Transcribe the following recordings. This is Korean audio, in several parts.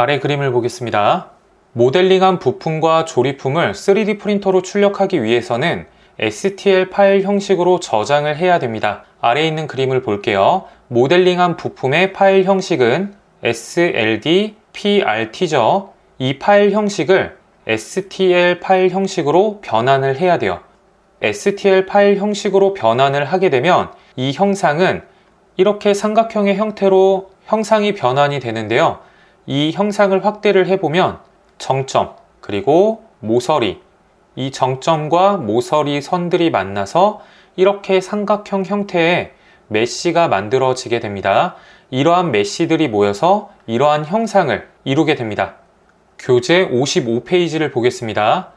아래 그림을 보겠습니다. 모델링한 부품과 조립품을 3D 프린터로 출력하기 위해서는 STL 파일 형식으로 저장을 해야 됩니다. 아래에 있는 그림을 볼게요. 모델링한 부품의 파일 형식은 SLD, PRT죠. 이 파일 형식을 STL 파일 형식으로 변환을 해야 돼요. STL 파일 형식으로 변환을 하게 되면 이 형상은 이렇게 삼각형의 형태로 형상이 변환이 되는데요. 이 형상을 확대를 해보면 정점, 그리고 모서리, 이 정점과 모서리 선들이 만나서 이렇게 삼각형 형태의 메쉬가 만들어지게 됩니다. 이러한 메쉬들이 모여서 이러한 형상을 이루게 됩니다. 교재 55페이지를 보겠습니다.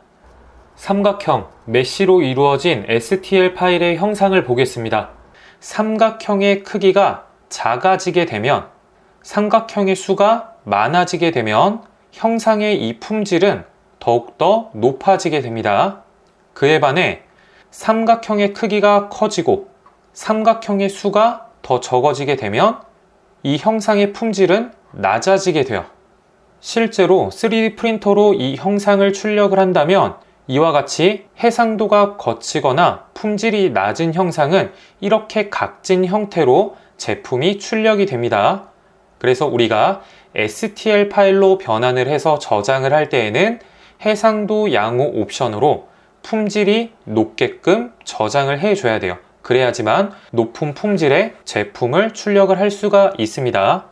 삼각형, 메쉬로 이루어진 STL 파일의 형상을 보겠습니다. 삼각형의 크기가 작아지게 되면 삼각형의 수가 많아지게 되면 형상의 이 품질은 더욱더 높아지게 됩니다. 그에 반해 삼각형의 크기가 커지고 삼각형의 수가 더 적어지게 되면 이 형상의 품질은 낮아지게 돼요. 실제로 3D 프린터로 이 형상을 출력을 한다면 이와 같이 해상도가 거치거나 품질이 낮은 형상은 이렇게 각진 형태로 제품이 출력이 됩니다. 그래서 우리가 STL 파일로 변환을 해서 저장을 할 때에는 해상도 양호 옵션으로 품질이 높게끔 저장을 해줘야 돼요. 그래야지만 높은 품질의 제품을 출력을 할 수가 있습니다.